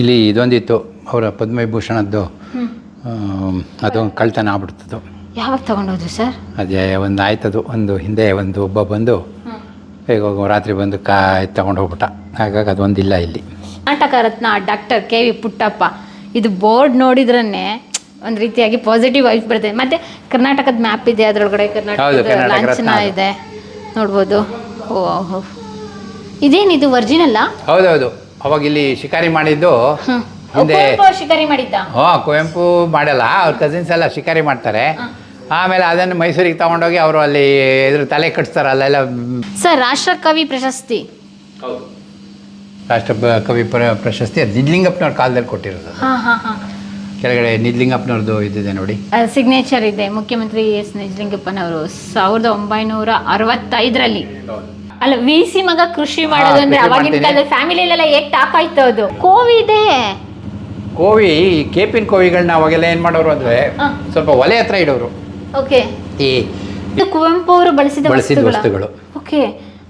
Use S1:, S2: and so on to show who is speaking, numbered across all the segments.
S1: ಇಲ್ಲಿ ಇದೊಂದಿತ್ತು ಅವರ ಪದ್ಮವಿಭೂಷಣದ್ದು. ಅದು ಕಳ್ತನ ಆಗ್ಬಿಡ್ತದ್ದು.
S2: ಯಾವಾಗ ತಗೊಂಡೋದು ಸರ್?
S1: ಅದೇ ಒಂದು ಆಯ್ತದು ಒಂದು ಹಿಂದೆ ಒಂದು ಒಬ್ಬ ಬಂದು ಹೇಗೋ ರಾತ್ರಿ ಬಂದು ಕಾ ತಗೊಂಡು ಹೋಗ್ಬಿಟ್ಟ. ಹಾಗಾಗಿ ಅದೊಂದಿಲ್ಲ ಇಲ್ಲಿ.
S2: ನಾಟಕ ರತ್ನ ಡಾಕ್ಟರ್ ಕೆ ವಿ ಪುಟ್ಟಪ್ಪ ಇದು ಬೋರ್ಡ್ ನೋಡಿದ್ರೇ ಒಂದು ರೀತಿಯಾಗಿ ಪಾಸಿಟಿವ್ ವೈಫ್ ಬರುತ್ತೆ. ಮತ್ತೆ ಕರ್ನಾಟಕದ ಮ್ಯಾಪ್ ಇದೆ ಅದರೊಳಗಡೆ ಕರ್ನಾಟಕದ ಲಾಂಛನ. ಇದೆ. ನೋಡ್ಬೋದು. ಓ ಇದೇನಿದು ಒರಿಜಿನಲ್ಲ
S1: ಹೌದೌದು. ಅವಾಗ ಇಲ್ಲಿ ಶಿಕಾರಿ ಮಾಡಿದ್ದು ಹಿಂದೆ
S2: ಶಿಕಾರಿ ಮಾಡಿದ್ದ?
S1: ಹಾ ಕುವೆಂಪು ಮಾಡಲ್ಲ. ಅವ್ರ ಕಸಿನ್ಸ್ ಎಲ್ಲ ಶಿಕಾರಿ ಮಾಡ್ತಾರೆ. ಆಮೇಲೆ ಅದನ್ನು ಮೈಸೂರಿಗೆ ತಗೊಂಡೋಗಿ ಅವರು ಅಲ್ಲಿ ಇದ್ರ ತಲೆ ಕಟ್ಸ್ತಾರೆ ಅಲ್ಲೆಲ್ಲ ಸರ್
S2: ಸರ್ ರಾಷ್ಟ್ರಕವಿ ಪ್ರಶಸ್ತಿ.
S1: ರಾಷ್ಟ್ರ ಬ- ಕವಿ ಪ್ರ ಪ್ರಶಸ್ತಿ ಅದು ನಿಜ್ಲಿಂಗಪ್ಪನವ್ರ ಕಾಲದಲ್ಲಿ ಕೊಟ್ಟಿರೋದು ಅದು.
S2: ಹಾ ಹಾ ಹಾ.
S1: ಕೆಳಗಡೆ ನಿಜ್ಲಿಂಗಪ್ಪನವ್ರದ್ದು ಇದಿದೆ ನೋಡಿ.
S2: ಸಿಗ್ನೇಚರ್ ಇದೆ. ಮುಖ್ಯಮಂತ್ರಿ ಎಸ್ ನಿಜಲಿಂಗಪ್ಪನವರು ಸಾವಿರದ ಒಂಬೈನೂರ ಅರವತ್ತೈದರಲ್ಲಿ. ಅಲ್ಲ ವಿ ಸಿ ಮಗ ಕೃಷಿ ಮಾಡೋದು ಅಂದ್ರೆ
S1: ಕೃಷಿ
S2: ಅವಾಗಿನ
S1: ಮಾಡ್ತೀನಿ.
S2: ಫ್ಯಾಮಿಲಿ ಎಲ್ಲ ಹೇಗ್ ಟಾಪ್ ಆಯ್ತು ಅದು? ಕೋವಿ ಇದೆ.
S1: ಕೋವಿ ಈ ಕೇಪಿನ ಕೋವಿಗಳನ್ನ ಅವಾಗೆಲ್ಲ ಏನು ಮಾಡೋರು ಅಂದ್ರೆ
S2: ಹ.
S1: ಸ್ವಲ್ಪ ಒಲೆ ಹತ್ರ ಇಡೋರು.
S2: ಓಕೆ.
S1: ಈ
S2: ಇದು ಕುವೆಂಪು ಅವರು ಬಳಸಿದ
S1: ಬಳಸಿದ
S2: ವಸ್ತುಗಳ?
S1: ವಸ್ತುಗಳು.
S2: ಓಕೆ.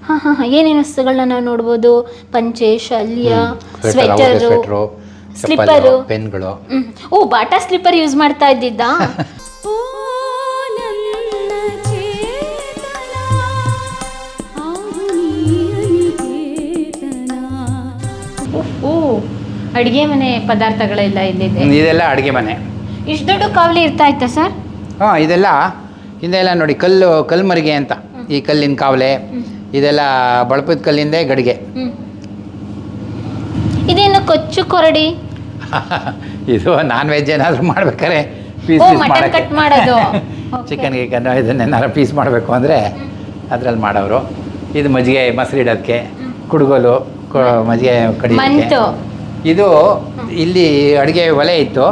S2: ಹಾ ಹಾ ಹಾ. ಏನೇನು ವಸ್ತುಗಳನ್ನ ನಾವು ನೋಡ್ಬೋದು? ಪಂಚೆ ಶಲ್ಯ
S1: sweater slipper
S2: sweater
S1: sweater
S2: slipper
S1: ಪೆನ್ಗಳು.
S2: ಹ್ಮ್. ಓ ಬಾಟಾ ಸ್ಲಿಪ್ಪರ್ ಯೂಸ್ ಮಾಡ್ತಾ ಇದ್ದಿದ್ದ? ಅಡಿಗೆ ಮನೆ ಪದಾರ್ಥಗಳೆಲ್ಲ ಇಲ್ಲಿದೆ
S1: ಇದೆಲ್ಲ ಅಡುಗೆ ಮನೆ.
S2: ಇಷ್ಟು ದೊಡ್ಡ ಕಾವಲಿ ಇರ್ತಾ ಇತ್ತಾ ಸರ್?
S1: ಹಾಂ ಇದೆಲ್ಲ ಹಿಂದೆಲ್ಲ ನೋಡಿ ಕಲ್ಲು ಕಲ್ಮರಿಗೆ ಅಂತ. ಈ ಕಲ್ಲಿನ ಕಾವಲೆ ಇದೆಲ್ಲ ಬಳಪದ ಕಲ್ಲಿಂದೇ ಗಡಿಗೆ.
S2: ಇದೇನು ಕೊಚ್ಚು ಕೊರಡಿ?
S1: ಇದು ನಾನ್ ವೆಜ್ ಏನಾದರೂ ಮಾಡ್ಬೇಕಾದ್ರೆ ಪೀಸ್
S2: ಕಟ್ ಮಾಡೋದು.
S1: ಚಿಕನ್ ಗಿಕನ್ ಇದನ್ನೇನಾರು ಪೀಸ್ ಮಾಡಬೇಕು ಅಂದರೆ ಅದ್ರಲ್ಲಿ ಮಾಡೋರು. ಇದು ಮಜ್ಜಿಗೆ ಮೊಸರು ಇಡೋದಕ್ಕೆ ಕುಡುಗೋಲು ಮಜ್ಜಿಗೆ
S2: ಮಂತು.
S1: ಇದು ಇಲ್ಲಿ ಅಡುಗೆ ಒಲೆ ಇತ್ತು.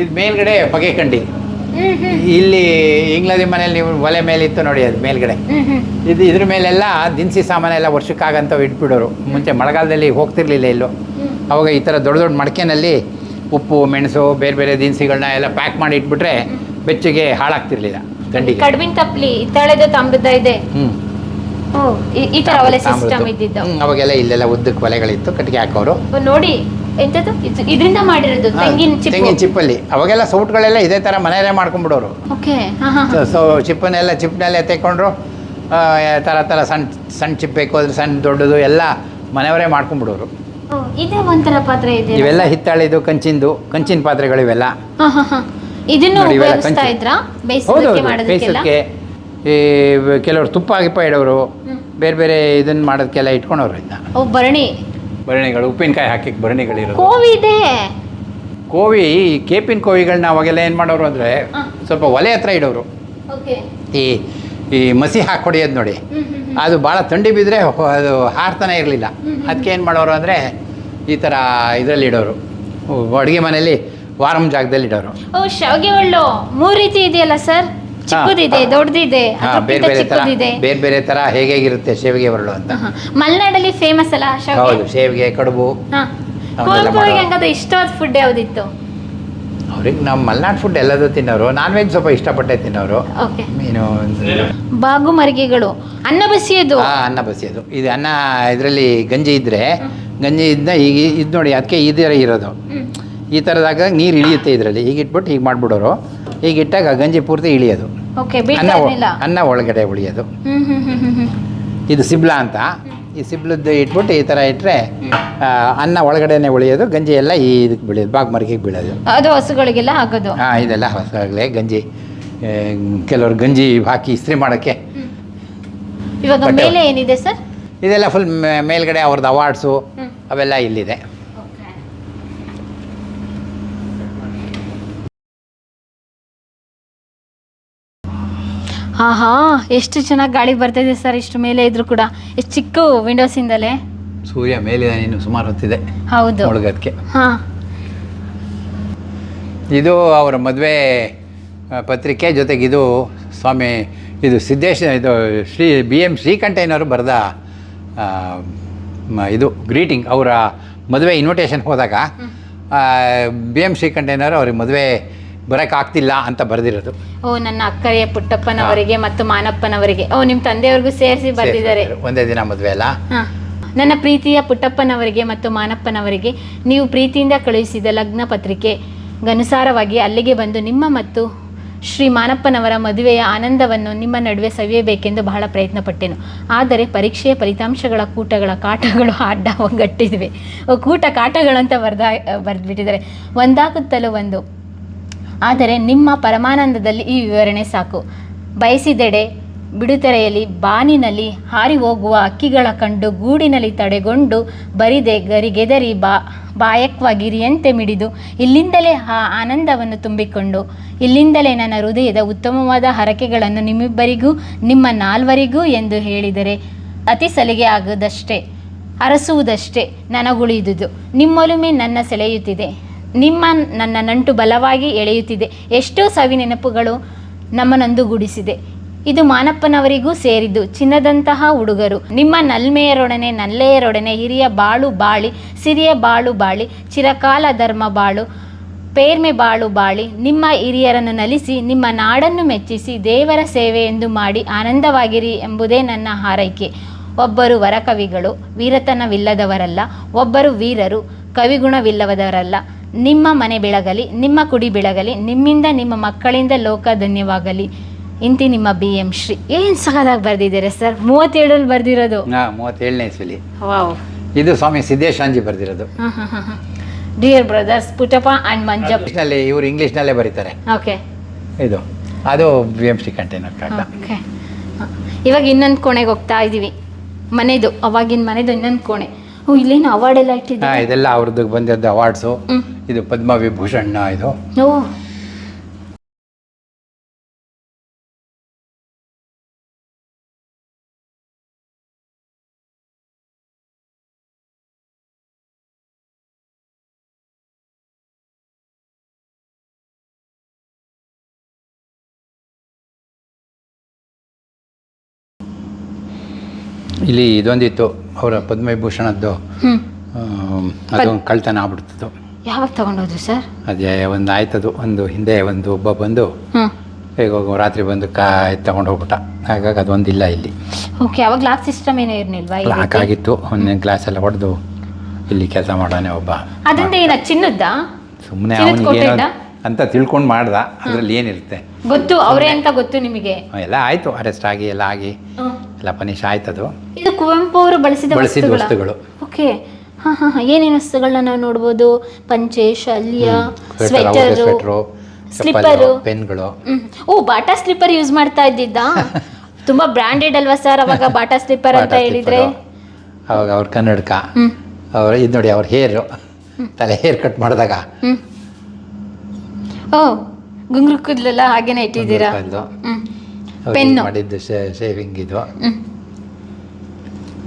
S1: ಇದು ಮೇಲ್ಗಡೆ ಬಗೆ ಕಂಡಿ. ಇಲ್ಲಿ ಇಂಗ್ಲದಿ ಮನೇಲಿ ನೀವು ಒಲೆ ಮೇಲೆ ಇತ್ತು ನೋಡಿ ಅದು ಮೇಲ್ಗಡೆ. ಇದು ಇದ್ರ ಮೇಲೆಲ್ಲ ದಿನಸಿ ಸಾಮಾನೆಲ್ಲ ವರ್ಷಕ್ಕಾಗಂತವು ಇಟ್ಬಿಡೋರು. ಮುಂಚೆ ಮಳೆಗಾಲದಲ್ಲಿ ಹೋಗ್ತಿರ್ಲಿಲ್ಲ ಇಲ್ಲೂ. ಅವಾಗ ಈ ಥರ ದೊಡ್ಡ ದೊಡ್ಡ ಮಡಕೆನಲ್ಲಿ ಉಪ್ಪು ಮೆಣಸು ಬೇರೆ ಬೇರೆ ದಿನಸಿಗಳನ್ನ ಎಲ್ಲ ಪ್ಯಾಕ್ ಮಾಡಿ ಇಟ್ಬಿಟ್ರೆ ಬೆಚ್ಚಗೆ ಹಾಳಾಗ್ತಿರ್ಲಿಲ್ಲ ಗಂಡಿಗೆ.
S2: ಕಡ್ಬಿನ ತಪ್ಲಿ ತಳೆದು ತಾಮ್ರದ ಇದೆ. ಈ- ತರ ಒಲೆ ಸಿಸ್ಟಮ್ ಇದ್ದಿದ್ದು.
S1: ಅವಾಗೆಲ್ಲ ಇಲ್ಲೆಲ್ಲ ಉದ್ದಕ್ಕೆ ಒಲೆಗಳಿತ್ತು ಕಟ್ಟಿಗೆ ಹಾಕೋರು.
S2: ನೋಡಿ. ಎಂತದ್ದು ಇದು ಇದರಿಂದ ಮಾಡಿರೋದು ತೆಂಗಿನ
S1: ತೆಂಗಿನ
S2: ಚಿಪ್ಪು.
S1: ಚಿಪ್ಪಲ್ಲಿ. ಅವಾಗೆಲ್ಲ ಸೌಟ್ಗಳೆಲ್ಲ ಇದೇ ಥರ ಮನೆಯಲ್ಲೇ ಮಾಡ್ಕೊಂಡ್ಬಿಡೋರು.
S2: ಓಕೆ ಹಾ ಹಾ
S1: ಸೊ ಸೊ ಚಿಪ್ಪನ್ನೆಲ್ಲ ಚಿಪ್ಪನಲ್ಲೇ ತೆಕ್ಕೊಂಡ್ರು ಆ, ಥರ ಥರ ಸಣ್ಣ ಸಣ್ಣ ಚಿಪ್ ಬೇಕು ಅಂದ್ರೆ ಸಣ್ಣ ದೊಡ್ಡದು ಎಲ್ಲ ಮನೆಯವರೇ ಮಾಡ್ಕೊಂಡ್ಬಿಡೋರು.
S2: ಓ, ಇದೇ ಒಂಥರ ಪಾತ್ರೆ ಇದೆ
S1: ಇವೆಲ್ಲ ಹಿತ್ತಾಳಿದು ಕಂಚಿಂದು ಕಂಚಿನ ಪಾತ್ರೆಗಳು ಇವೆಲ್ಲ.
S2: ಹಾ ಹಾ ಹಾ. ಇದನ್ನು
S1: ನೋಡಿ, ಇವೆಲ್ಲ
S2: ಉಪಯೋಗಿಸ್ತಾ
S1: ಕಂಚು.
S2: ಇದ್ರಾ?
S1: ಹೌದು
S2: ಬೇಯಿಸೋದಕ್ಕೆ ಮಾಡೋದಕ್ಕೆಲ್ಲ?
S1: ಬೇಯಿಸೋಕ್ಕೆ ಈ ಕೆಲವರು ತುಪ್ಪ ಗಿಪ್ಪ ಇಡೋರು ಬೇರೆ ಬೇರೆ ಇದನ್ನ ಮಾಡೋದಕ್ಕೆಲ್ಲ ಇಟ್ಕೊಂಡವ್ರು ಇದನ್ನ
S2: ಓ ಭರಣಿ.
S1: ಭರಣಿಗಳು ಉಪ್ಪಿನಕಾಯಿ ಹಾಕಿಕ್ಕೆ ಭರಣಿಗಳಿರೋದು
S2: ಕೋವಿ ಇದೆ
S1: ಕೋವಿ ಈ ಕೇಪಿನ ಕೋವಿಗಳನ್ನ ಅವಾಗೆಲ್ಲ ಏನು ಮಾಡೋರು ಅಂದರೆ ಸ್ವಲ್ಪ ಒಲೆ ಹತ್ರ ಇಡೋರು. ಈ ಈ ಮಸಿ ಹಾಕಿ ಹೊಡೆಯೋದು ನೋಡಿ. ಅದು ಭಾಳ ಥಂಡಿ ಬಿದ್ದರೆ ಅದು ಹಾರ್ತಾನೆ ಇರಲಿಲ್ಲ. ಅದಕ್ಕೆ ಏನು ಮಾಡೋರು ಅಂದರೆ ಈ ಥರ ಇದರಲ್ಲಿ ಇಡೋರು. ಅಡುಗೆ ಮನೆಯಲ್ಲಿ ವಾರಂ ಜಾಗದಲ್ಲಿ ಇಡೋರು.
S2: ಓ ಶಾವಿಗೆ ಒಳ್ಳು. ಮೂರು ರೀತಿ ಇದೆಯಲ್ಲ ಸರ್? ಚಿಕ್ಕದಿದೆ ದೊಡ್ಡದಿದೆ
S1: ಬೇರೆ ಬೇರೆ ತರ
S2: ಚಿಕ್ಕದಿದೆ.
S1: ಬೇರೆ ಬೇರೆ ಥರ ಹೇಗೆ ಹೇಗಿರುತ್ತೆ ಸೇವಿಗೆ ಬರಲು ಅಂತ.
S2: ಮಲೆನಾಡಲ್ಲಿ ಫೇಮಸ್ ಅಲ್ಲ
S1: ಹೌದು
S2: ಶಾವಿಗೆ?
S1: ಸೇವಿಗೆ ಕಡುಬು
S2: ಹಾ.
S1: ಅವನ್ನೆಲ್ಲ
S2: ಕುವೆಂಪುವಿಗೆ
S1: ಮಾಡೋರು.
S2: ಹಂಗಾದ್ರೆ ಇಷ್ಟವಾದ ಫುಡ್ ಯಾವ್ದಿತ್ತು?
S1: ಅವ್ರಿಗೆ ನಮ್ಮ ಮಲ್ನಾಡ್ ಫುಡ್ ಎಲ್ಲದೂ ತಿನ್ನೋರು ನಾನ್ ವೆಜ್ ಸ್ವಲ್ಪ ಇಷ್ಟಪಟ್ಟೆ ತಿನ್ನೋರು.
S2: ಓಕೆ ಬಾಗು ಮರಿಗೆಗಳು ಅನ್ನ ಬಸಿಯದು.
S1: ಆ, ಅನ್ನ ಬಸಿಯೋದು. ಇದು ಅನ್ನ ಇದರಲ್ಲಿ ಗಂಜಿ ಇದ್ರೆ ಗಂಜಿ ಇದ್ನ ಈಗ ಇದು ನೋಡಿ ಅದಕ್ಕೆ ಇದರ ಇರೋದು. ಈ ಥರದಾಗ ನೀರು ಇಳಿಯುತ್ತೆ ಇದರಲ್ಲಿ. ಈಗ ಇಟ್ಬಿಟ್ಟು ಹೀಗೆ ಮಾಡಿಬಿಡೋರು. ಈಗ ಇಟ್ಟಾಗ ಗಂಜಿ ಪೂರ್ತಿ ಇಳಿಯೋದು.
S2: ಓಕೆ
S1: ಅನ್ನ ಒ- ಅನ್ನ ಒಳಗಡೆ ಉಳಿಯೋದು.
S2: ಹ್ಮ್ ಹ್ಮ್ ಹ್ಮ್ ಹ್ಮ್ ಹ್ಮ್.
S1: ಇದು ಸಿಬ್ಲ ಅಂತ. ಈ ಸಿಬ್ಲದ್ದು ಇಟ್ಬಿಟ್ಟು ಈ ಥರ ಇಟ್ಟರೆ ಅನ್ನ ಒಳಗಡೆನೆ ಉಳಿಯೋದು ಗಂಜಿ ಎಲ್ಲ ಈ ಇದಕ್ಕೆ ಬೀಳೋದು ಬಾಗ್ ಮರಿಗೆಗೆ ಬೀಳೋದು.
S2: ಅದು ಹಸುಗಳಿಗೆಲ್ಲ ಹಾಕೋದು.
S1: ಹಾಂ ಇದೆಲ್ಲ ಹೊಸಗಲೇ ಗಂಜಿ. ಕೆಲವರು ಕೆಲವ್ರು ಗಂಜಿ ಹಾಕಿ ಇಸ್ತ್ರಿ ಮಾಡೋಕ್ಕೆ.
S2: ಇವಾಗ
S1: ಬಟ್ಟೆ
S2: ಮೇಲೆ ಏನಿದೆ ಸರ್?
S1: ಇದೆಲ್ಲ ಫುಲ್ ಮೇಲ್ಗಡೆ ಅವ್ರದ್ದು ಅವಾರ್ಡ್ಸು ಅವೆಲ್ಲ ಇಲ್ಲಿದೆ.
S2: ಹಾ ಹಾ ಎಷ್ಟು ಚೆನ್ನಾಗಿ ಗಾಳಿ ಬರ್ತಿದೆ ಸರ್ ಇಷ್ಟು ಮೇಲೆ ಇದ್ರು ಕೂಡ. ಎಷ್ಟು ಚಿಕ್ಕ ವಿಂಡೋಸ್ ಇಂದಲೇ
S1: ಸೂರ್ಯ ಮೇಲೆ ನೀನು ಸುಮಾರು ಹೊತ್ತಿದೆ
S2: ಹೌದು.
S1: ಮುಳುಗೋದಕ್ಕೆ
S2: ಹಾ.
S1: ಇದು ಅವರ ಮದುವೆ ಪತ್ರಿಕೆ ಜೊತೆಗೆ ಇದು ಸ್ವಾಮಿ ಇದು ಸಿದ್ದೇಶ ಇದು ಶ್ರೀ ಬಿ ಎಂ ಶ್ರೀಕಂಠಯ್ಯನವರು ಬರೆದ ಇದು ಗ್ರೀಟಿಂಗ್ ಅವರ ಮದುವೆ ಇನ್ವಿಟೇಷನ್ ಹೋದಾಗ ಬಿ ಎಂ ಶ್ರೀಕಂಠಯ್ಯನವರು ಅವ್ರಿಗೆ ಮದುವೆ ಬರೋಕ್ಕಾಗ್ತಿಲ್ಲ ಅಂತ ಬರೆದಿರೋದು.
S2: ಓ ನನ್ನ ಅಕ್ಕರೆಯ ಪುಟ್ಟಪ್ಪನವರಿಗೆ ಮತ್ತು ಮಾನಪ್ಪನವರಿಗೆ. ಓ ನಿಮ್ಮ ತಂದೆಯವ್ರಿಗೂ ಸೇರಿಸಿ ಬರ್ದಿದ್ದಾರೆ.
S1: ಒಂದೇ ದಿನ ಮದುವೆ ಅಲ್ಲ?
S2: ನನ್ನ ಪ್ರೀತಿಯ ಪುಟ್ಟಪ್ಪನವರಿಗೆ ಮತ್ತು ಮಾನಪ್ಪನವರಿಗೆ ನೀವು ಪ್ರೀತಿಯಿಂದ ಕಳುಹಿಸಿದ ಲಗ್ನ ಪತ್ರಿಕೆ ಗನುಸಾರವಾಗಿ ಅಲ್ಲಿಗೆ ಬಂದು ನಿಮ್ಮ ಮತ್ತು ಶ್ರೀ ಮಾನಪ್ಪನವರ ಮದುವೆಯ ಆನಂದವನ್ನು ನಿಮ್ಮ ನಡುವೆ ಸವಿಯಬೇಕೆಂದು ಬಹಳ ಪ್ರಯತ್ನ ಪಟ್ಟೆನು ಆದರೆ ಪರೀಕ್ಷೆಯ ಫಲಿತಾಂಶಗಳ ಕೂಟಗಳ ಕಾಟಗಳು ಅಡ್ಡ ಒಗ್ಗಟ್ಟಿದ್ವಿ ಕೂಟ ಕಾಟಗಳಂತ ಬರ್ದ ಬರೆದ್ಬಿಟ್ಟಿದ್ದಾರೆ. ಒಂದಾಗುತ್ತಲೂ ಒಂದು. ಆದರೆ ನಿಮ್ಮ ಪರಮಾನಂದದಲ್ಲಿ ಈ ವಿವರಣೆ ಸಾಕು. ಬಯಸಿದೆಡೆ ಬಿಡುತೆರೆಯಲ್ಲಿ ಬಾನಿನಲ್ಲಿ ಹಾರಿ ಹೋಗುವ ಅಕ್ಕಿಗಳ ಕಂಡು ಗೂಡಿನಲ್ಲಿ ತಡೆಗೊಂಡು ಬರಿದೆ ಗರಿಗೆದರಿ ಬಾ, ಬಾಯಕ್ವಾಗಿರಿಯಂತೆ ಮಿಡಿದು. ಇಲ್ಲಿಂದಲೇ ಆ ಆನಂದವನ್ನು ತುಂಬಿಕೊಂಡು. ಇಲ್ಲಿಂದಲೇ ನನ್ನ ಹೃದಯದ ಉತ್ತಮವಾದ ಹರಕೆಗಳನ್ನು ನಿಮ್ಮಿಬ್ಬರಿಗೂ, ನಿಮ್ಮ ನಾಲ್ವರಿಗೂ ಎಂದು ಹೇಳಿದರೆ ಅತಿ ಸಲಿಗೆ ಆಗದಷ್ಟೇ ಅರಸುವುದಷ್ಟೇ ನನಗುಳಿದುದು. ನಿಮ್ಮೊಲುಮೆ ನನ್ನ ಸೆಳೆಯುತ್ತಿದೆ. ನಿಮ್ಮ ನನ್ನ ನಂಟು ಬಲವಾಗಿ ಎಳೆಯುತ್ತಿದೆ. ಎಷ್ಟೋ ಸವಿ ನೆನಪುಗಳು ನಮ್ಮನೊಂದುಗೂಡಿಸಿದೆ ಇದು ಮಾನಪ್ಪನವರಿಗೂ ಸೇರಿದ್ದು, ಚಿನ್ನದಂತಹ ಹುಡುಗರು ನಿಮ್ಮ ನಲ್ಮೆಯರೊಡನೆ, ನಲ್ಲೆಯರೊಡನೆ ಹಿರಿಯ ಬಾಳು ಬಾಳಿ, ಸಿರಿಯ ಬಾಳು ಬಾಳಿ, ಚಿರಕಾಲ ಧರ್ಮ ಬಾಳು, ಪೇರ್ಮೆ ಬಾಳು ಬಾಳಿ, ನಿಮ್ಮ ಹಿರಿಯರನ್ನು ನಲಿಸಿ, ನಿಮ್ಮ ನಾಡನ್ನು ಮೆಚ್ಚಿಸಿ, ದೇವರ ಸೇವೆ ಎಂದು ಮಾಡಿ ಆನಂದವಾಗಿರಿ ಎಂಬುದೇ ನನ್ನ ಹಾರೈಕೆ. ಒಬ್ಬರು ವರಕವಿಗಳು, ವೀರತನವಿಲ್ಲದವರಲ್ಲ, ಒಬ್ಬರು ವೀರರು, ಕವಿಗುಣವಿಲ್ಲದವರಲ್ಲ ನಿಮ್ಮ ಮನೆ ಬೆಳಗಲಿ ನಿಮ್ಮ ಕುಡಿ ಬೆಳಗಲಿ ನಿಮ್ಮಿಂದ ನಿಮ್ಮ ಮಕ್ಕಳಿಂದ ಲೋಕ ಧನ್ಯವಾಗಲಿ ಇಂತಿ ನಿಮ್ಮ ಬಿ ಎಂ ಶ್ರೀ. ಏನು ಸಗದಾಗಿ ಬರೆದಿದ್ದಾರೆ ಸರ್? ಮೂವತ್ತೇಳಲ್ಲಿ ಬರೆದಿರೋದು.
S1: ಹಾಂ ಮೂವತ್ತೇಳನೇ ಇಸ್ವಿಲಿ
S2: ವಾವ್.
S1: ಇದು ಸ್ವಾಮಿ ಸಿದ್ದೇಶಾಂಜಿ ಬರೆದಿರೋದು.
S2: Dear brothers Puttappa and Manjappa.
S1: ಇಂಗ್ಲೀಷ್ನಲ್ಲಿ ಇವರು ಇಂಗ್ಲೀಷ್ನಲ್ಲೇ ಬರೀತಾರೆ.
S2: ಓಕೆ
S1: ಇದು ಅದು ಬಿ ಎಂ ಶ್ರೀ ಕಂಟೈನರ್ ಕಾಟ
S2: ಓಕೆ ಇವಾಗ ಇನ್ನೊಂದು ಕೋಣೆಗೆ ಹೋಗ್ತಾ ಇದ್ದೀವಿ ಮನೆದು ಅವಾಗಿನ ಮನೆದು ಇನ್ನೊಂದು ಕೋಣೆ. ಓ ಇಲ್ಲೇನು ಅವಾರ್ಡ್ ಎಲ್ಲ ಇಟ್ಟಿದ್ದಾರೆ?
S1: ಇದೆಲ್ಲ ಅವ್ರದ್ದು ಬಂದದ್ದು ಅವಾರ್ಡ್ಸು. ಇದು ಪದ್ಮ ವಿಭೂಷಣ್ ಇದು ಇಲ್ಲಿ ಇದೊಂದಿತ್ತು ಅವರ ಪದ್ಮವಿಭೂಷಣದ್ದು. ಅದು ಕಳ್ತನ ಆಗ್ಬಿಡ್ತದ್ದು
S2: ಯಾವಾಗ ತಗೊಂಡೋದ್ರಿ ಸರ್?
S1: ಅದೇ ಒಂದು ಆಯ್ತದು ಒಂದು ಹಿಂದೆ ಒಂದು ಒಬ್ಬ ಬಂದು
S2: ಹ್ಞೂ
S1: ಈಗ ರಾತ್ರಿ ಬಂದು ಕಾಯಿ ತಗೊಂಡು ಹೋಗ್ಬಿಟ್ಟ. ಹಾಗಾಗಿ ಅದೊಂದಿಲ್ಲ ಇಲ್ಲಿ.
S2: ಓಕೆ ಅವಾಗ ಲಾಕ್ ಸಿಸ್ಟಮ್ ಏನೇ ಇರ್ನಿಲ್ವಾ ಈ
S1: ಲಾಕ್
S2: ರೀತಿ?
S1: ಆಗಿತ್ತು ಒಂದು ಗ್ಲಾಸ್ ಎಲ್ಲ ಹೊಡೆದು ಇಲ್ಲಿ ಕೆಲಸ ಮಾಡೋಣ ಒಬ್ಬ.
S2: ಅದರಿಂದ ಏನ ಚಿನ್ನದ್ದಾ?
S1: ಸುಮ್ಮನೆ
S2: ಚಿನ್ನದ
S1: ಅವನಿಗೆ ಅಂತ ತಿಳ್ಕೊಂಡು ಮಾಡ್ದ ಅದರಲ್ಲಿ ಏನಿರುತ್ತೆ?
S2: ಗೊತ್ತು ಅವರೇ ಅಂತ ಗೊತ್ತು ನಿಮಗೆ?
S1: ಎಲ್ಲ ಆಯಿತು ಅರೆಸ್ಟ್ ಆಗಿ ಎಲ್ಲ ಆಗಿ. ಎಲ್ಲ ಪನಿಷ್ ಆಯ್ತದು.
S2: ಇದು ಕುವೆಂಪು ಅವರು ಬಳಸಿದ
S1: ಬಳಸಿದ
S2: ವಸ್ತುಗಳ?
S1: ವಸ್ತುಗಳು.
S2: ಓಕೆ ಹಾಂ ಹಾಂ ಹಾಂ. ಏನೇನು ವಸ್ತುಗಳನ್ನ ನಾವು ನೋಡ್ಬೋದು? ಪಂಚೆ ಶಲ್ಯ
S1: ಸ್ವೆಟರ್
S2: ಸ್ಲಿಪ್ಪರು
S1: ಪೆನ್ಗಳು.
S2: ಓ ಬಾಟಾ ಸ್ಲಿಪ್ಪರ್ ಯೂಸ್ ಮಾಡ್ತಾ ಇದ್ದಿದ್ದ? ತುಂಬಾ ಬ್ರಾಂಡೆಡ್ ಅಲ್ವಾ ಸರ್ ಅವಾಗ ಬಾಟಾ ಸ್ಲಿಪ್ಪರ್ ಅಂತ ಹೇಳಿದ್ರೆ?
S1: ಅವಾಗ ಅವ್ರ ಕನ್ನಡಕ. ಅವ್ರ ಇದು ನೋಡಿ ಅವ್ರ ಹೇರು. ತಲೆ ಹೇರ್ ಕಟ್ ಮಾಡಿದಾಗ.
S2: ಓ ಗುಂಗ್ರು ಕೂದಲೆಲ್ಲ ಹಾಗೇನೆ ಇಟ್ಟಿದ್ದೀರಾ? ಪೆನ್.
S1: ಮಾಡಿದ್ದು ಶೇವಿಂಗ್ ಇದು.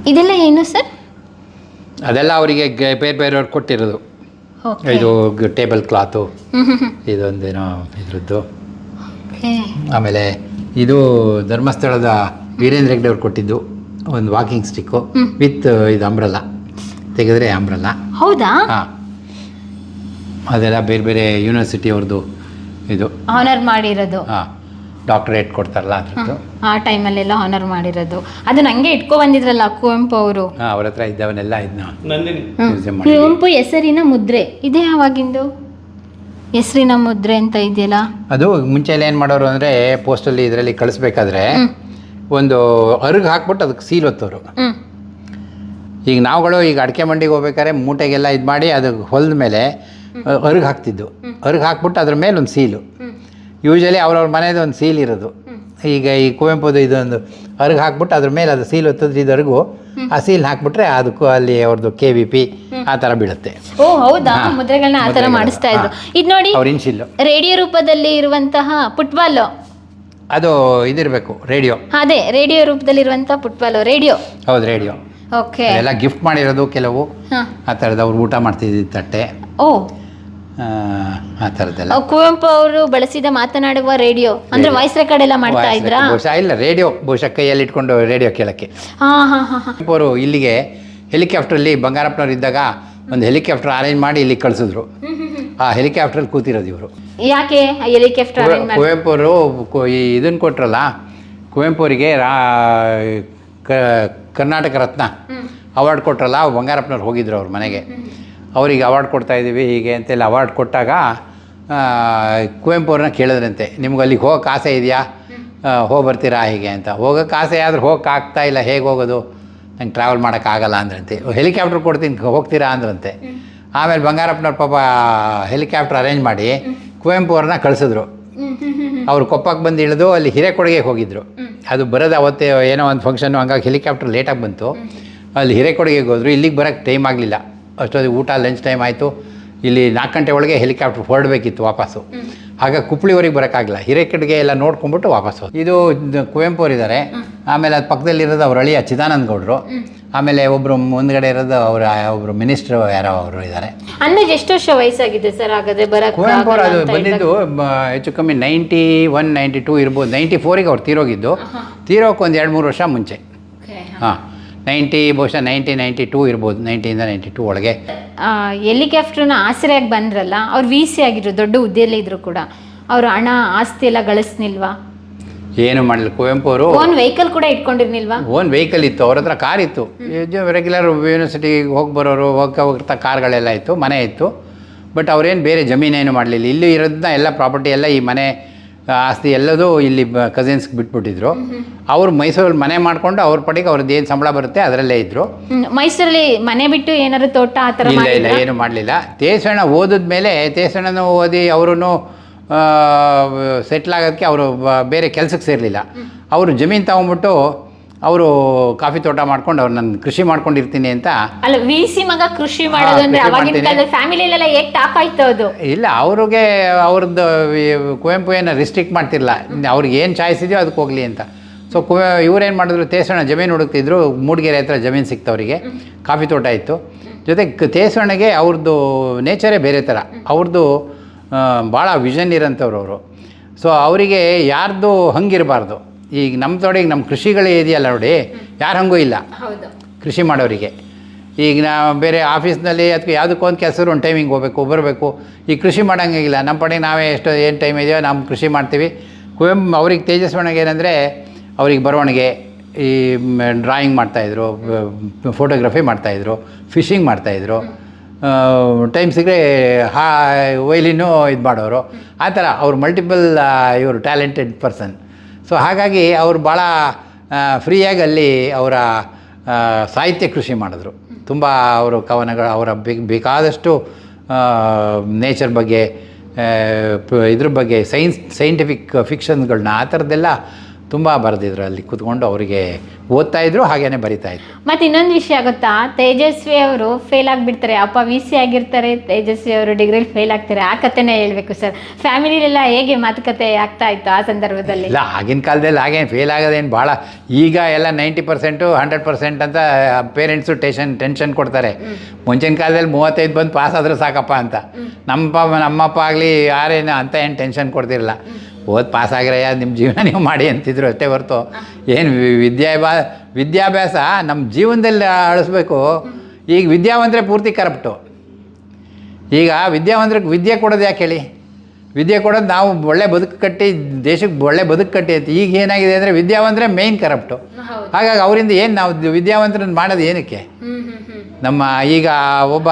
S2: ಇದೆಲ್ಲ ಏನು ಸರ್?
S1: ಅದೆಲ್ಲ ಅವರಿಗೆ ಬೇರೆ ಬೇರೆಯವ್ರು ಕೊಟ್ಟಿರೋದು. ಇದು ಟೇಬಲ್ ಕ್ಲಾತು ಇದೊಂದೇನೋ ಇದ್ರದ್ದು. ಆಮೇಲೆ ಇದು ಧರ್ಮಸ್ಥಳದ ವೀರೇಂದ್ರ ಹೆಗ್ಡೆ ಅವ್ರು ಕೊಟ್ಟಿದ್ದು ಒಂದು ವಾಕಿಂಗ್ ಸ್ಟಿಕ್ಕು ವಿತ್ ಇದು ಅಂಬ್ರಲ್ಲ ತೆಗೆದ್ರೆ ಅಂಬ್ರಲ್ಲ
S2: ಹೌದಾ?
S1: ಅದೆಲ್ಲ ಬೇರೆ ಬೇರೆ ಯೂನಿವರ್ಸಿಟಿ ಅವ್ರದ್ದು ಇದು.
S2: ಆನರ್ ಮಾಡಿರೋದು.
S1: ಹಾಂ. ಡಾಕ್ಟರೇಟ್ ಕೊಡ್ತಾರಲ್ಲ ಅದ್ರದ್ದು.
S2: ಆ ಟೈಮಲ್ಲೆಲ್ಲ ಆನರ್ ಮಾಡಿರೋದು. ಅದು ನಂಗೆ ಇಟ್ಕೊ ಬಂದಿದ್ರಲ್ಲ ಕುವೆಂಪು ಅವರು?
S1: ಅವ್ರ ಹತ್ರ ಇದ್ದವನ್ನೆಲ್ಲ ಇದನ್ನ
S3: ನಂದಿನಿ.
S1: ಮ್ಯೂಸಿಯಂ ಮಾಡಿ
S2: ಕುವೆಂಪು ಹೆಸರಿನ ಮುದ್ರೆ ಇದೆ ಯಾವಾಗಿಂದು? ಹೆಸರಿನ ಮುದ್ರೆ ಅಂತ ಇದೆಯಲ್ಲ?
S1: ಅದು ಮುಂಚೆ ಎಲ್ಲ ಏನು ಮಾಡೋರು ಅಂದರೆ ಪೋಸ್ಟಲ್ಲಿ ಇದರಲ್ಲಿ ಕಳಿಸ್ಬೇಕಾದ್ರೆ ಒಂದು ಅರ್ಗ್ ಹಾಕ್ಬಿಟ್ಟು ಅದಕ್ಕೆ ಸೀಲ್ ಒತ್ತೋರು.
S2: ಹ್ಮ್.
S1: ಈಗ ನಾವುಗಳು ಈಗ ಅಡಿಕೆ ಮಂಡಿಗೆ ಹೋಗ್ಬೇಕಾದ್ರೆ ಮೂಟೆಗೆಲ್ಲ ಇದು ಮಾಡಿ ಅದು ಹೊಲದ ಮೇಲೆ ಅರ್ಗ್ ಹಾಕ್ತಿದ್ದು. ಅರ್ಗ್ ಹಾಕ್ಬಿಟ್ಟು ಅದ್ರ ಮೇಲೆ ಒಂದು ಸೀಲು ಯೂಶಲಿ ಅವ್ರವ್ರ ಮನೆಯದು ಒಂದು ಸೀಲ್ ಇರೋದು. ಈಗ ಈ ಕುವೆಂಪುದು ಇದೊಂದು ಅರ್ಗ್ ಹಾಕ್ಬಿಟ್ಟು ಅದ್ರ ಮೇಲೆ ಅದು ಸೀಲ್ ಒತ್ತಿದ್ರೆ ಇದರ್ಗು ಆ ಸೀಲ್ ಹಾಕ್ಬಿಟ್ರೆ ಅದಕ್ಕೂ ಅಲ್ಲಿ ಅವ್ರದ್ದು ಕೆ ವಿ ಪಿ ಆ ಥರ ಬಿಡುತ್ತೆ
S2: ಓ ಹೌದಾ. ಮುದ್ರೆಗಳನ್ನ ಆ ಥರ
S1: ಮುದ್ರೆಗಳು,
S2: ಮಾಡಿಸ್ತಾ ಇದ್ರು. ಇದು ನೋಡಿ
S1: ಅವ್ರ ಇನ್ಶಿಲ್ಲು
S2: ರೇಡಿಯೋ ರೂಪದಲ್ಲಿ ಇರುವಂತಹ ಫುಟ್ಬಾಲ್
S1: ಅದು ಇದಿರಬೇಕು ರೇಡಿಯೋ.
S2: ಅದೇ ರೇಡಿಯೋ ರೂಪದಲ್ಲಿ ಇರುವಂತಹ ಫುಟ್ಬಾಲ್ ರೇಡಿಯೋ.
S1: ಹೌದು ರೇಡಿಯೋ.
S2: ಓಕೆ.
S1: ಎಲ್ಲ ಗಿಫ್ಟ್ ಮಾಡಿರೋದು ಕೆಲವು ಆ ಥರದ್ದು ಅವ್ರು ಊಟ ಮಾಡ್ತಿದ್ದ ತಟ್ಟೆ.
S2: ಓ
S1: ಆ, ಥರದ್ದೆಲ್ಲ
S2: ಅವ್ ಕುವೆಂಪು ಅವರು ಬಳಸಿದ ಮಾತನಾಡುವ ರೇಡಿಯೋ ಅಂದ್ರೆ ವಾಯ್ಸ್ ರೆಕಾರ್ಡ್ ಎಲ್ಲ ಮಾಡ್ತಾ ಇದ್ರಾ?
S1: ಬಹುಶಃ ಇಲ್ಲ ರೇಡಿಯೋ ಬಹುಶಃ ಕೈಯಲ್ಲಿ ಇಟ್ಕೊಂಡು ರೇಡಿಯೋ ಕೇಳಕ್ಕೆ.
S2: ಹಾ ಹಾ ಹಾ ಹಾ.
S1: ಅವರು ಇಲ್ಲಿಗೆ ಹೆಲಿಕಾಪ್ಟ್ರಲ್ಲಿ ಬಂಗಾರಪ್ಪನವ್ರು ಇದ್ದಾಗ ಒಂದು ಹೆಲಿಕಾಪ್ಟರ್ ಅರೇಂಜ್ ಮಾಡಿ ಇಲ್ಲಿಗೆ ಕಳಿಸಿದ್ರು. ಆ ಹೆಲಿಕಾಪ್ಟ್ರಲ್ಲಿ ಕೂತಿರೋದು ಇವರು.
S2: ಯಾಕೆ ಹೆಲಿಕಾಪ್ಟರ್ ಅರೇಂಜ್ ಮಾಡಿ
S1: ಕುವೆಂಪು ಅವರು ಈ ಇದನ್ನು ಕೊಟ್ರಲ್ಲ ಕುವೆಂಪು ಅವರಿಗೆ ರಾ ಕ- ಕರ್ನಾಟಕ ರತ್ನ ಅವಾರ್ಡ್ ಕೊಟ್ರಲ್ಲ ಬಂಗಾರಪ್ಪನವ್ರು ಹೋಗಿದ್ರು ಅವ್ರ ಮನೆಗೆ. ಅವರಿಗೆ ಅವಾರ್ಡ್ ಕೊಡ್ತಾ ಇದ್ದೀವಿ, ಹೀಗೆ ಅಂತೆಲ್ಲ ಅವಾರ್ಡ್ ಕೊಟ್ಟಾಗ ಕುವೆಂಪು ಅವ್ರನ್ನ ಕೇಳಿದ್ರಂತೆ, ನಿಮ್ಗೆ ಅಲ್ಲಿಗೆ ಹೋಗೋಕೆ ಆಸೆ ಇದೆಯಾ? ಹೋಗಿ ಬರ್ತೀರಾ ಹೀಗೆ ಅಂತ. ಹೋಗೋಕೆ ಆಸೆ ಆದರೂ ಹೋಗಕ್ಕೆ ಆಗ್ತಾ ಇಲ್ಲ, ಹೇಗೆ ಹೋಗೋದು? ನಂಗೆ ಟ್ರಾವೆಲ್ ಮಾಡೋಕ್ಕಾಗಲ್ಲ ಅಂದ್ರಂತೆ. ಹೆಲಿಕಾಪ್ಟರ್ ಕೊಡ್ತೀನಿ, ಹೋಗ್ತೀರಾ? ಅಂದ್ರಂತೆ. ಆಮೇಲೆ ಬಂಗಾರಪ್ಪನವ್ರ ಪಾಪ ಹೆಲಿಕಾಪ್ಟರ್ ಅರೇಂಜ್ ಮಾಡಿ ಕುವೆಂಪು ಅವ್ರನ್ನ ಕಳಿಸಿದ್ರು. ಅವ್ರು ಕೊಪ್ಪಕ್ಕೆ ಬಂದು ಇಳಿದು ಅಲ್ಲಿ ಹಿರೇಕೊಡಗೆಗೆ ಹೋಗಿದ್ರು. ಅದು ಬರೋದು ಅವತ್ತೇ ಏನೋ ಒಂದು ಫಂಕ್ಷನ್ನು ಹಂಗಾಗಿ ಹೆಲಿಕಾಪ್ಟರ್ ಲೇಟಾಗಿ ಬಂತು. ಅಲ್ಲಿ ಹಿರೇಕೊಡಗೆಗೆ ಹೋದರು, ಇಲ್ಲಿಗೆ ಬರೋಕ್ಕೆ ಟೈಮ್ ಆಗಲಿಲ್ಲ. ಅಷ್ಟೊತ್ತಿಗೆ ಊಟ ಲಂಚ್ ಟೈಮ್ ಆಯಿತು. ಇಲ್ಲಿ ನಾಲ್ಕು ಗಂಟೆ ಒಳಗೆ ಹೆಲಿಕಾಪ್ಟರ್ ಹೊರಡಬೇಕಿತ್ತು ವಾಪಸ್ಸು. ಆಗ ಕುಪ್ಪಳಿವರೆಗೆ ಬರೋಕ್ಕಾಗಲ್ಲ ಹಿರೇಕಡೆಗೆ ಎಲ್ಲ ನೋಡ್ಕೊಂಬಿಟ್ಟು ವಾಪಸ್ಸು ಇದು ಕುವೆಂಪು ಅವರಿದ್ದಾರೆ ಆಮೇಲೆ ಅದು ಪಕ್ಕದಲ್ಲಿರೋದು ಅವ್ರ ಅಳಿಯ ಚಿದಾನಂದ ಗೌಡರು. ಆಮೇಲೆ ಒಬ್ಬರು ಮುಂದ್ಗಡೆ ಇರೋದು ಅವರ ಒಬ್ಬರು ಮಿನಿಸ್ಟರ್ ಯಾರೋ ಅವರು ಇದ್ದಾರೆ
S2: ಅಂದಾಜು ಎಷ್ಟು ವರ್ಷ ವಯಸ್ಸಾಗಿದೆ ಸರ್ ಹಾಗಾದ್ರೆ
S1: ಕುವೆಂಪು ಅವರು ಅದು ಬಂದಿದ್ದು ಹೆಚ್ಚು ಕಮ್ಮಿ ನೈಂಟಿ ಒನ್ ನೈಂಟಿ ಟೂ ಇರ್ಬೋದು. ನೈಂಟಿ ಫೋರಿಗೆ ಅವ್ರು ತೀರೋಗಿದ್ದು. ತೀರೋಕೆ ಒಂದು ಎರಡು ಮೂರು ವರ್ಷ ಮುಂಚೆ. ಹಾಂ. ನೈಂಟಿ ಬಹುಶಃ ನೈಂಟಿ ನೈಂಟಿ ಟೂ ಇರ್ಬೋದು ನೈಂಟಿಯಿಂದ ನೈಂಟಿ ಟೂ ಒಳಗೆ
S2: ಹೆಲಿಕಾಪ್ಟರ್ನ ಆಸರೆಯಾಗಿ ಬಂದ್ರಲ್ಲ ಅವ್ರು ವಿ ಸಿ ಆಗಿದ್ರು ದೊಡ್ಡ ಹುದ್ದೆಯಲ್ಲೇ ಇದ್ರು ಕೂಡ ಅವರು ಹಣ ಆಸ್ತಿ ಎಲ್ಲ ಗಳಿಸ್ನಿಲ್ವಾ?
S1: ಏನು ಮಾಡಲಿಲ್ಲ ಕುವೆಂಪು ಅವರು
S2: ಓನ್ ವೆಹಿಕಲ್ ಕೂಡ ಇಟ್ಕೊಂಡಿರ್ನಿಲ್ವಾ?
S1: ಓನ್ ವೆಹಿಕಲ್ ಇತ್ತು ಅವ್ರ ಹತ್ರ ಕಾರ್ ಇತ್ತು. ರೆಗ್ಯುಲರ್ ಯೂನಿವರ್ಸಿಟಿಗೆ ಹೋಗಿ ಬರೋರು ಹೋಗ್ತಾ ಹೋಗ್ತಾ ಕಾರ್ಗಳೆಲ್ಲ ಇತ್ತು ಮನೆ ಇತ್ತು. ಬಟ್ ಅವ್ರೇನು ಬೇರೆ ಜಮೀನೇನು ಮಾಡಲಿಲ್ಲ. ಇಲ್ಲಿ ಇರೋದನ್ನ ಎಲ್ಲ ಪ್ರಾಪರ್ಟಿ ಎಲ್ಲ ಈ ಮನೆ ಆಸ್ತಿ ಎಲ್ಲದೂ ಇಲ್ಲಿ ಕಸಿನ್ಸ್ಗೆ ಬಿಟ್ಬಿಟ್ಟಿದ್ರು. ಅವ್ರು ಮೈಸೂರಲ್ಲಿ ಮನೆ ಮಾಡಿಕೊಂಡು ಅವ್ರ ಪಡೆಗೆ ಅವ್ರದ್ದು ಏನು ಸಂಬಳ ಬರುತ್ತೆ ಅದರಲ್ಲೇ
S2: ಇದ್ರು. ಮೈಸೂರಲ್ಲಿ ಮನೆ ಬಿಟ್ಟು ಏನಾದ್ರು ತೋಟ ಆ ಥರ
S1: ಇಲ್ಲ ಇಲ್ಲ? ಏನು ಮಾಡಲಿಲ್ಲ. ತೇಸಣ್ಣ ಓದಿದ ಮೇಲೆ ತೇಸಣ್ಣನೂ ಓದಿ ಅವರು ಸೆಟ್ಲ್ ಆಗೋದಕ್ಕೆ ಅವರು ಬೇರೆ ಕೆಲಸಕ್ಕೆ ಸೇರಲಿಲ್ಲ. ಅವರು ಜಮೀನು ತಗೊಂಬಿಟ್ಟು ಅವರು ಕಾಫಿ ತೋಟ ಮಾಡ್ಕೊಂಡು ಅವ್ರು ನಾನು ಕೃಷಿ ಮಾಡ್ಕೊಂಡಿರ್ತೀನಿ ಅಂತ
S2: ಅಲ್ಲ ವಿ ಸಿ ಮಗ ಕೃಷಿ ಮಾಡೋದು ಅಂದ್ರೆ
S1: ಕೃಷಿ
S2: ಅವಾಗಿನ ಫ್ಯಾಮಿಲಿಲೆಲ್ಲ ಹೇಗ್ ಟಾಪ್ ಆಯ್ತು ಅದು?
S1: ಇಲ್ಲ ಅವ್ರಿಗೆ ಅವ್ರದ್ದು ಕುವೆಂಪು ಏನು ರಿಸ್ಟ್ರಿಕ್ಟ್ ಮಾಡ್ತಿರಲ್ಲ ಅವ್ರಿಗೆ ಏನು ಚಾಯ್ಸ್ ಇದೆಯೋ ಅದಕ್ಕೆ ಹೋಗಲಿ ಅಂತ. ಸೊ ಕುವೆ ಇವ್ರೇನು ಮಾಡಿದ್ರು ತೇಸಣ್ಣ ಜಮೀನು ಹುಡುಕ್ತಿದ್ರು ಮೂಡಿಗೆರೆ ಹತ್ರ ಜಮೀನು ಸಿಕ್ತು ಅವರಿಗೆ. ಕಾಫಿ ತೋಟ ಇತ್ತು. ಜೊತೆಗೆ ತೇಸಣ್ಣಗೆ ಅವ್ರದ್ದು ನೇಚರೇ ಬೇರೆ ಥರ ಅವ್ರದ್ದು ಭಾಳ ವಿಷನ್ ಇರೋಂಥವ್ರು ಅವರು. ಸೊ ಅವರಿಗೆ ಯಾರ್ದು ಹಂಗಿರಬಾರ್ದು. ಈಗ ನಮ್ಮ ತೋಡಿಗೆ ನಮ್ಮ ಕೃಷಿಗಳೇ ಇದೆಯಲ್ಲ ನೋಡಿ ಯಾರು ಹಂಗೂ ಇಲ್ಲ. ಕೃಷಿ ಮಾಡೋರಿಗೆ. ಈಗ ನಾ ಬೇರೆ ಆಫೀಸ್ನಲ್ಲಿ ಅಥವಾ ಯಾವುದಕ್ಕೂ ಒಂದು ಕೆಲಸರು ಒಂದು ಟೈಮಿಂಗ್ ಹೋಗಬೇಕು ಬರಬೇಕು. ಈ ಕೃಷಿ ಮಾಡೋಂಗಿಲ್ಲ ನಮ್ಮ ಪಡೆಗೆ ನಾವೇ ಎಷ್ಟು ಏನು ಟೈಮ್ ಇದೆಯೋ ನಮ್ಮ ಕೃಷಿ ಮಾಡ್ತೀವಿ. ಕುವೆಂಪು ಅವ್ರಿಗೆ ತೇಜಸ್ವಣಿಗೆ ಏನಂದರೆ ಅವ್ರಿಗೆ ಬರವಣಿಗೆ ಈ ಡ್ರಾಯಿಂಗ್ ಮಾಡ್ತಾಯಿದ್ರು ಫೋಟೋಗ್ರಫಿ ಮಾಡ್ತಾಯಿದ್ರು ಫಿಶಿಂಗ್ ಮಾಡ್ತಾಯಿದ್ರು ಟೈಮ್ ಸಿಗ್ರೆ ಹಾ ವೈಲಿನೂ ಇದು ಮಾಡೋರು. ಆ ಥರ ಅವ್ರು ಮಲ್ಟಿಪಲ್ ಇವರು ಟ್ಯಾಲೆಂಟೆಡ್ ಪರ್ಸನ್ ಸೊ ಹಾಗಾಗಿ ಅವರು ಭಾಳ ಫ್ರೀಯಾಗಿ ಅಲ್ಲಿ ಅವರ ಸಾಹಿತ್ಯ ಕೃಷಿ ಮಾಡಿದ್ರು. ತುಂಬ ಅವರು ಕವನಗಳು, ಅವರ ಬೇಕು ಬೇಕಾದಷ್ಟು ನೇಚರ್ ಬಗ್ಗೆ ಇದ್ರ ಬಗ್ಗೆ ಸೈನ್ಸ್, ಸೈಂಟಿಫಿಕ್ ಫಿಕ್ಷನ್ಗಳನ್ನ ಆ ಥರದ್ದೆಲ್ಲ ತುಂಬ ಬರೆದಿದ್ರು ಅಲ್ಲಿ ಕುತ್ಕೊಂಡು ಅವರಿಗೆ ಓದ್ತಾ ಇದ್ರು ಹಾಗೇನೆ ಬರಿತಾ ಇದ್ರು.
S2: ಮತ್ತೆ ಇನ್ನೊಂದು ವಿಷಯ ಗೊತ್ತಾ? ತೇಜಸ್ವಿ ಅವರು ಫೇಲ್ ಆಗಿಬಿಡ್ತಾರೆ. ಅಪ್ಪ ವಿ ಸಿ ಆಗಿರ್ತಾರೆ ತೇಜಸ್ವಿ ಅವರು ಡಿಗ್ರಿಲಿ ಫೇಲ್ ಆಗ್ತಾರೆ. ಆ ಕಥೆನೇ ಹೇಳ್ಬೇಕು ಸರ್. ಫ್ಯಾಮಿಲಿಲೆಲ್ಲ ಹೇಗೆ ಮಾತುಕತೆ ಆಗ್ತಾ ಇತ್ತು ಆ ಸಂದರ್ಭದಲ್ಲಿ?
S1: ಇಲ್ಲ ಆಗಿನ ಕಾಲದಲ್ಲಿ ಹಾಗೇನು ಫೇಲ್ ಆಗೋದೇನು ಭಾಳ ಈಗ ಎಲ್ಲ ನೈಂಟಿ ಪರ್ಸೆಂಟು ಹಂಡ್ರೆಡ್ ಪರ್ಸೆಂಟ್ ಅಂತ ಪೇರೆಂಟ್ಸು ಟೆನ್ಷನ್ ಟೆನ್ಷನ್ ಕೊಡ್ತಾರೆ. ಮುಂಚಿನ ಕಾಲದಲ್ಲಿ ಮೂವತ್ತೈದು ಬಂದು ಪಾಸ್ ಆದರೂ ಸಾಕಪ್ಪ ಅಂತ. ನಮ್ಮಪ್ಪ ನಮ್ಮಪ್ಪ ಆಗಲಿ ಯಾರೇನು ಅಂತ ಏನು ಟೆನ್ಷನ್ ಕೊಡ್ತಿರಲ್ಲ ಓದ್ ಯಾ ನಿಮ್ಮ ಜೀವನ ನೀವು ಮಾಡಿ ಅಂತಿದ್ರು ಅಷ್ಟೇ ಹೊರತು. ಏನು ವಿದ್ಯಾಭ್ಯಾ ವಿದ್ಯಾಭ್ಯಾಸ ನಮ್ಮ ಜೀವನದಲ್ಲಿ ಅಳಿಸ್ಬೇಕು. ಈಗ ವಿದ್ಯಾವಂತರೆ ಪೂರ್ತಿ ಕರಪ್ಟು. ಈಗ ವಿದ್ಯಾವಂತರಿಗೆ ವಿದ್ಯೆ ಕೊಡೋದು ಯಾಕೆ ಹೇಳಿ? ವಿದ್ಯೆ ಕೊಡೋದು ನಾವು ಒಳ್ಳೆ ಬದುಕು ಕಟ್ಟಿ ದೇಶಕ್ಕೆ ಒಳ್ಳೆ ಬದುಕು ಕಟ್ಟಿ ಅಂತ ಈಗ ಏನಾಗಿದೆ ಅಂದರೆ ವಿದ್ಯಾವಂತರೆ ಮೇಯ್ನ್ ಕರಪ್ಟು. ಹಾಗಾಗಿ ಅವರಿಂದ ಏನು ನಾವು ವಿದ್ಯಾವಂತರನ್ನು ಮಾಡೋದು ಏನಕ್ಕೆ? ನಮ್ಮ ಈಗ ಒಬ್ಬ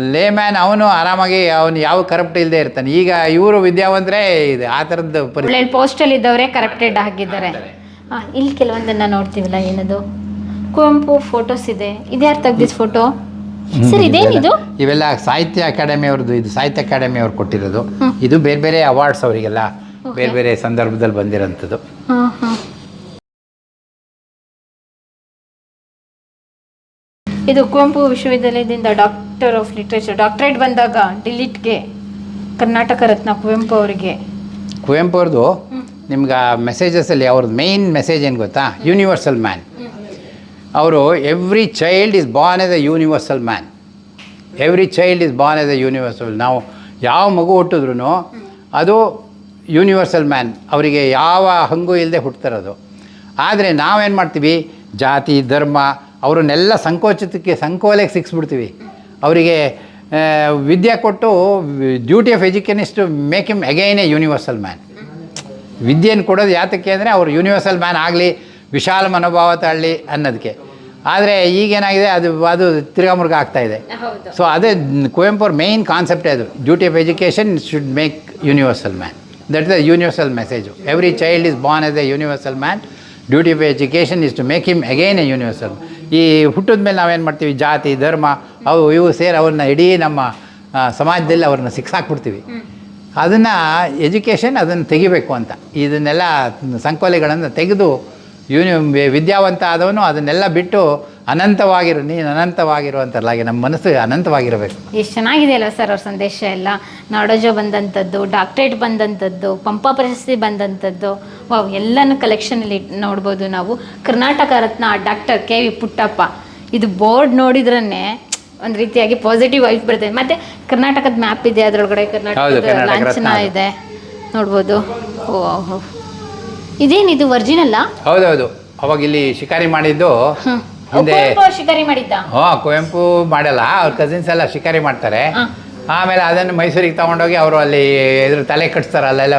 S1: ಲೇಮ್ಯಾನ್ ಅವನು ಆರಾಮಾಗಿ ಅವನು ಯಾವ ಕರಪ್ಟ್ ಇಲ್ಲದೆ ಇರ್ತಾನೆ. ಈಗ ಇವರು ವಿದ್ಯಾವಂತರೇ ಇದು ಆ ಥರದ್ದು ಪರಿ
S2: ಒಳ್ಳೆ ಪೋಸ್ಟಲ್ಲಿ ಇದ್ದವರೇ ಕರಪ್ಟೆಡ್ ಆಗಿದ್ದಾರೆ. ಆ, ಇಲ್ಲಿ ಕೆಲವೊಂದನ್ನ ನೋಡ್ತೀವಲ್ಲ ಏನದು? ಕುವೆಂಪು ಫೋಟೋಸ್ ಇದೆ. ಇದ್ಯಾರು ತೆಗ್ದಿದ್ ಫೋಟೋ ಸರ್ ಇದೇನಿದು
S1: ಇವೆಲ್ಲ ಸಾಹಿತ್ಯ ಅಕಾಡೆಮಿ ಅವ್ರದ್ದು ಇದು. ಸಾಹಿತ್ಯ ಅಕಾಡೆಮಿ ಅವ್ರು ಕೊಟ್ಟಿರೋದು. ಇದು ಬೇರೆ ಬೇರೆ ಅವಾರ್ಡ್ಸ್ ಅವರಿಗೆಲ್ಲ. ಬೇರೆ ಬೇರೆ ಸಂದರ್ಭದಲ್ಲಿ ಬಂದಿರೋಂಥದ್ದು.
S2: ಹಾ ಹಾ ಇದು ಕುವೆಂಪು ವಿಶ್ವವಿದ್ಯಾಲಯದಿಂದ ಡಾಕ್ಟರ್ ಆಫ್ ಲಿಟ್ರೇಚರ್ ಡಾಕ್ಟರೇಟ್ ಬಂದಾಗ ಡಿಲೀಟ್ಗೆ ಕರ್ನಾಟಕ ರತ್ನ ಕುವೆಂಪು ಅವರಿಗೆ.
S1: ಕುವೆಂಪು ಅವ್ರದ್ದು ನಿಮ್ಗೆ ಆ ಮೆಸೇಜಸಲ್ಲಿ ಅವ್ರದ್ದು ಮೇಯ್ನ್ ಮೆಸೇಜ್ ಏನು ಗೊತ್ತಾ? ಯೂನಿವರ್ಸಲ್ ಮ್ಯಾನ್ ಅವರು every child is born as a universal man every child is born as a universal ನಾವು ಯಾವ ಮಗು ಹುಟ್ಟಿದ್ರು ಅದು ಯೂನಿವರ್ಸಲ್ ಮ್ಯಾನ್ ಅವರಿಗೆ ಯಾವ ಹಂಗು ಇಲ್ಲದೆ ಹುಟ್ಟುತ್ತಾರದು ಆದರೆ ನಾವೇನು ಮಾಡ್ತೀವಿ? ಜಾತಿ ಧರ್ಮ ಅವ್ರನ್ನೆಲ್ಲ ಸಂಕೋಚಿತಕ್ಕೆ ಸಂಕೋಲೆಗೆ ಸಿಕ್ಸ್ಬಿಡ್ತೀವಿ. ಅವರಿಗೆ ವಿದ್ಯೆ ಕೊಟ್ಟು duty of ಎಜುಕೇನಿಸ್ಟ್ make him again a universal man. ವಿದ್ಯೆಯನ್ನು ಕೊಡೋದು ಯಾತಕ್ಕೆ ಅಂದರೆ ಅವರು ಯೂನಿವರ್ಸಲ್ ಮ್ಯಾನ್ ಆಗಲಿ ವಿಶಾಲ ಮನೋಭಾವ ತಾಳಲಿ ಅನ್ನೋದಕ್ಕೆ ಆದರೆ ಈಗೇನಾಗಿದೆ ಅದು ಅದು ತಿರ್ಗಾ ಮುರ್ಗ ಆಗ್ತಾ ಇದೆ.
S2: ಹೌದು.
S1: ಸೊ ಅದೇ ಕುವೆಂಪು ಅವ್ರ ಮೇಯ್ನ್ ಕಾನ್ಸೆಪ್ಟ್ ಅದು duty of education should make universal man that is the universal message every child is born as a universal man duty of education is to make him again a universal ಈ ಹುಟ್ಟಿದ ಮೇಲೆ ನಾವೇನು ಮಾಡ್ತೀವಿ? ಜಾತಿ, ಧರ್ಮ, ಅವು ಇವು ಸೇರಿ ಅವ್ರನ್ನ ಇಡೀ ನಮ್ಮ ಸಮಾಜದಲ್ಲಿ ಅವ್ರನ್ನ ಸಿಕ್ಸಾಕ್ಬಿಡ್ತೀವಿ. ಅದನ್ನು ಎಜುಕೇಷನ್ ಅದನ್ನು ತೆಗಿಬೇಕು ಅಂತ. ಇದನ್ನೆಲ್ಲ ಸಂಕೋಲೆಗಳನ್ನು ತೆಗೆದು ಯೂನಿ ವಿದ್ಯಾವಂತ ಆದವನು ಅದನ್ನೆಲ್ಲ ಬಿಟ್ಟು ಅನಂತವಾಗಿರು ನೀನು ಅನಂತವಾಗಿರು ಅಂತಾರಲ್ಲ ಹಾಗೆ ನಮ್ಮ ಮನಸ್ಸು ಅನಂತವಾಗಿರಬೇಕು.
S2: ಎಷ್ಟು ಚೆನ್ನಾಗಿದೆ ಅಲ್ವಾ ಸರ್ ಅವ್ರ ಸಂದೇಶ ಎಲ್ಲ. ನಾಡೋಜೋ ಬಂದಂಥದ್ದು ಡಾಕ್ಟ್ರೇಟ್ ಬಂದಂಥದ್ದು ಪಂಪ ಪ್ರಶಸ್ತಿ ಬಂದಂಥದ್ದು ವಾವ್ ಎಲ್ಲನೂ ಕಲೆಕ್ಷನಲ್ಲಿ ನೋಡ್ಬೋದು ನಾವು. Karnataka Ratna doctor K V Puttappa. ಇದು ಬೋರ್ಡ್ ನೋಡಿದ್ರೇ ಒಂದು ರೀತಿಯಾಗಿ ಪಾಸಿಟಿವ್ ವೈಫ್ ಬರ್ತದೆ ಮತ್ತೆ ಕರ್ನಾಟಕದ ಮ್ಯಾಪ್ ಇದೆ ಅದರೊಳಗಡೆ ಕರ್ನಾಟಕದ
S1: ಕರ್ನಾಟಕ
S2: ಲಾಂಛನ. ಇದೆ. ನೋಡ್ಬೋದು. ಓ. ಇದೇನಿದು ಒರಿಜಿನಲ್ಲ
S1: ಹೌದೌದು. ಅವಾಗ ಇಲ್ಲಿ ಶಿಕಾರಿ ಮಾಡಿದ್ದು ಹಿಂದೆ
S2: ಶಿಕಾರಿ ಮಾಡಿದ್ದ?
S1: ಹಾ ಕುವೆಂಪು ಮಾಡಲ್ಲ. ಅವ್ರ ಕಸಿನ್ಸ್ ಎಲ್ಲ ಶಿಕಾರಿ ಮಾಡ್ತಾರೆ. ಆಮೇಲೆ ಅದನ್ನು ಮೈಸೂರಿಗೆ ತಗೊಂಡೋಗಿ ಅವರು ಅಲ್ಲಿ ಇದ್ರ ತಲೆ ಕಟ್ಸ್ತಾರೆ. ಅಲ್ಲೆಲ್ಲ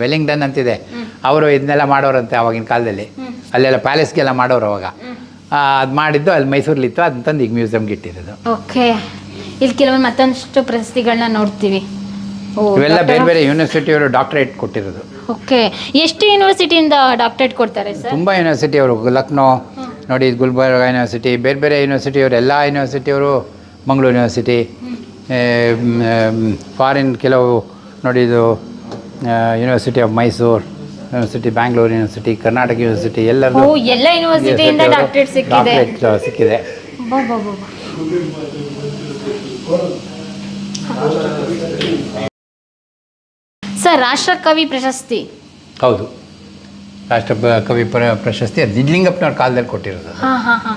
S1: ವೆಲ್ಲಿಂಗ್ಡನ್ ಅಂತಿದೆ. ಅವರು ಇದನ್ನೆಲ್ಲ ಮಾಡೋರಂತೆ ಅವಾಗಿನ ಕಾಲದಲ್ಲಿ. ಅಲ್ಲೆಲ್ಲ ಪ್ಯಾಲೇಸ್ಗೆಲ್ಲ ಮಾಡೋರು ಅವಾಗ. ಅದು ಮಾಡಿದ್ದು ಅಲ್ಲಿ ಮೈಸೂರಲ್ಲಿತ್ತು ಅದನ್ನ ತಂದು ಈಗ ಮ್ಯೂಸಿಯಮ್ಗೆ ಇಟ್ಟಿರೋದು.
S2: ಓಕೆ. ಇಲ್ಲಿ ಕೆಲವೊಂದು ಮತ್ತೊಂದಷ್ಟು ಪ್ರಶಸ್ತಿಗಳನ್ನ ನೋಡ್ತೀವಿ.
S1: ಇವೆಲ್ಲ ಬೇರೆ ಬೇರೆ ಯೂನಿವರ್ಸಿಟಿಯವರು ಡಾಕ್ಟರೇಟ್ ಕೊಟ್ಟಿರೋದು.
S2: ಓಕೆ. ಎಷ್ಟು ಯೂನಿವರ್ಸಿಟಿಯಿಂದ ಡಾಕ್ಟರೇಟ್ ಕೊಡ್ತಾರೆ ಸರ್?
S1: ತುಂಬ ಯೂನಿವರ್ಸಿಟಿಯವರು ಲಕ್ನೋ ನೋಡಿ ಗುಲ್ಬರ್ಗ ಯೂನಿವರ್ಸಿಟಿ ಬೇರೆ ಬೇರೆ ಯೂನಿವರ್ಸಿಟಿಯವರು ಎಲ್ಲ ಯೂನಿವರ್ಸಿಟಿಯವರು ಮಂಗಳೂರು ಯೂನಿವರ್ಸಿಟಿ ಫಾರಿನ್ ಕೆಲವು ನೋಡಿ ಇದು university of Mysuru university Bangalore university Karnataka university ಎಲ್ಲರೂ
S2: ಎಲ್ಲ ಯೂನಿವರ್ಸಿಟಿಯಿಂದ ಡಾಕ್ಟರೇಟ್ ಸಿಕ್ಕಿದೆ. ಸರ್ ರಾಷ್ಟ್ರಕವಿ ಪ್ರಶಸ್ತಿ.
S1: ಹೌದು. ರಾಷ್ಟ್ರ ಕವಿ ಪ್ರ ಪ್ರಶಸ್ತಿ ಅದು ನಿಜ್ಲಿಂಗಪ್ಪನವ್ರ ಕಾಲದಲ್ಲಿ ಕೊಟ್ಟಿರೋದು
S2: ಹಾ ಹಾ ಹಾ.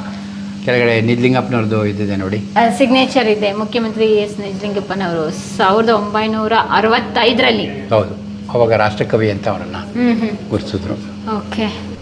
S1: ಕೆಳಗಡೆ ನಿಜ್ಲಿಂಗಪ್ಪನವ್ರದ್ದು ಇದಿದೆ ನೋಡಿ.
S2: ಸಿಗ್ನೇಚರ್ ಇದೆ. ಮುಖ್ಯಮಂತ್ರಿ ಎಸ್ ನಿಜಲಿಂಗಪ್ಪನವರು ಸಾವಿರದ ಒಂಬೈನೂರ ಅರವತ್ತೈದರಲ್ಲಿ.
S1: ಹೌದು. ಅವಾಗ ರಾಷ್ಟ್ರಕವಿ ಅಂತ ಅವರನ್ನು
S2: ಹ್ಮ್ ಹ್ಮ್.
S1: ಗುರುತಿಸಿದ್ರು.
S2: ಓಕೆ.